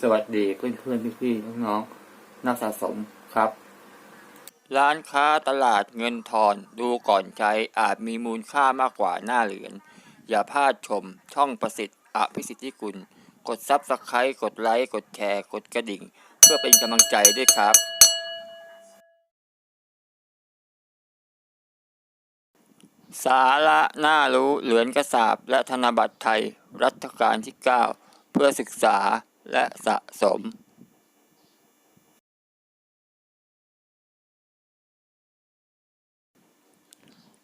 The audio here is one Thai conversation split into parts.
สวัสดีเพื่อนเพื่อนพี่พี่ๆน้องๆนักสะสมครับ ร้านค้าตลาดเงินทอนดูก่อนใช้อาจมีมูลค่ามากกว่าหน้าเหรียญอย่าพลาดชมช่องประสิทธิ์อภิสิทธิกุล กดซับสไครต์กดไลค์ กดแชร์ กดกระดิ่ง เพื่อเป็นกำลังใจด้วยครับ สาระน่ารู้เหรียญกระสาบและธนบัตรไทย รัชกาลที่ 9 เพื่อศึกษา และสะสม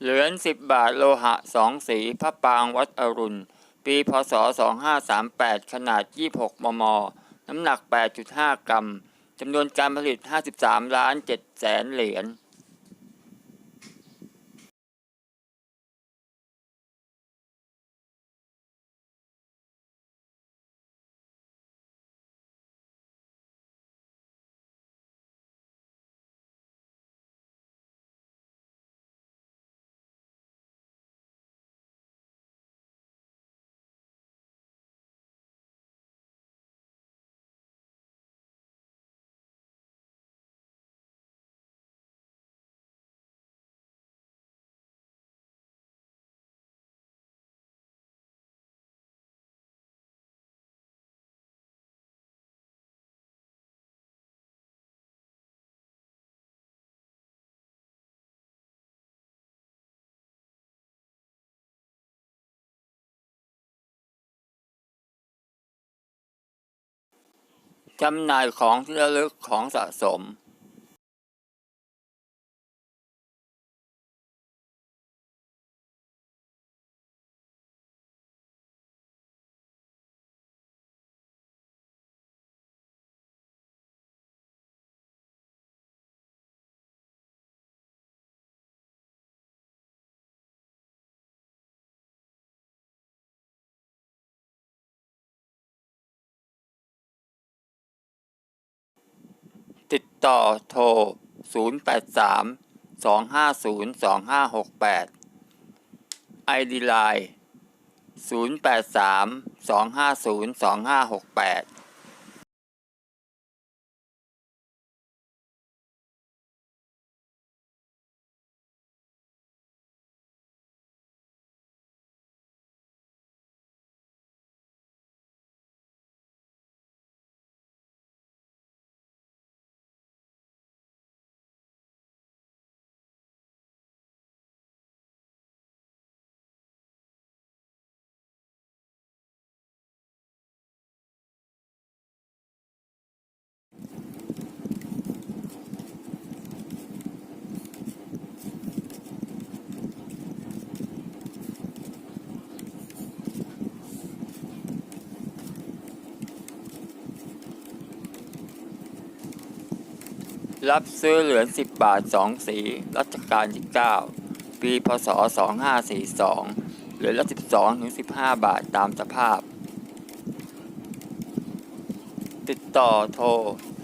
เหรียญ10บบาทโลหะสองสีพระปางวัดอรุณ ปีพศ 2538 ขนาด 26 มม น้ำหนัก 8.5 กรัมจำนวนการผลิต 53 ล้าน7แสนเหรียญ จำหน่ายของที่ระลึกของสะสม ติดต่อโทร 083 250 2568 ID Line 083 250 2568 รับซื้อเหรียญ10 บาท 2 สี รัชกาลที่ 9 ปีพศ 2542 เหรียญละ 12 ถึง 15 บาทตามสภาพ ติดต่อโทร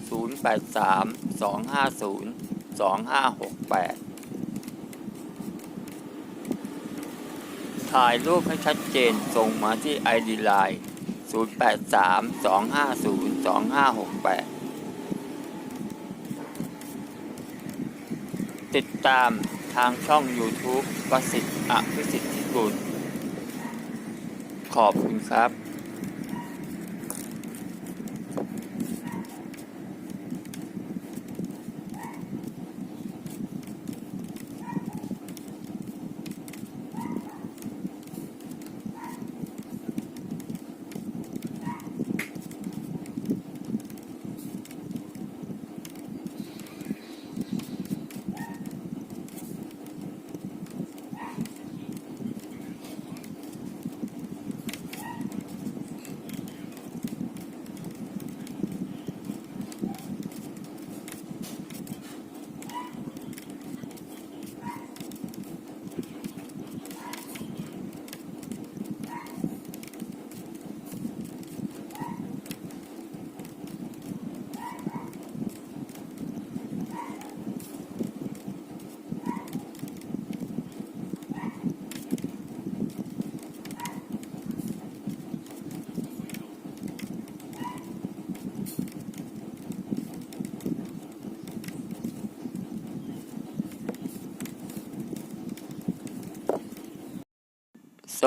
083 250 2568 ถ่ายรูปให้ชัดเจนส่งมาที่ ID Line 083 250 2568 ติดตามทางช่อง YouTube ประสิทธิ์อภิสิทธิกุลขอบคุณครับ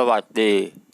วัสดี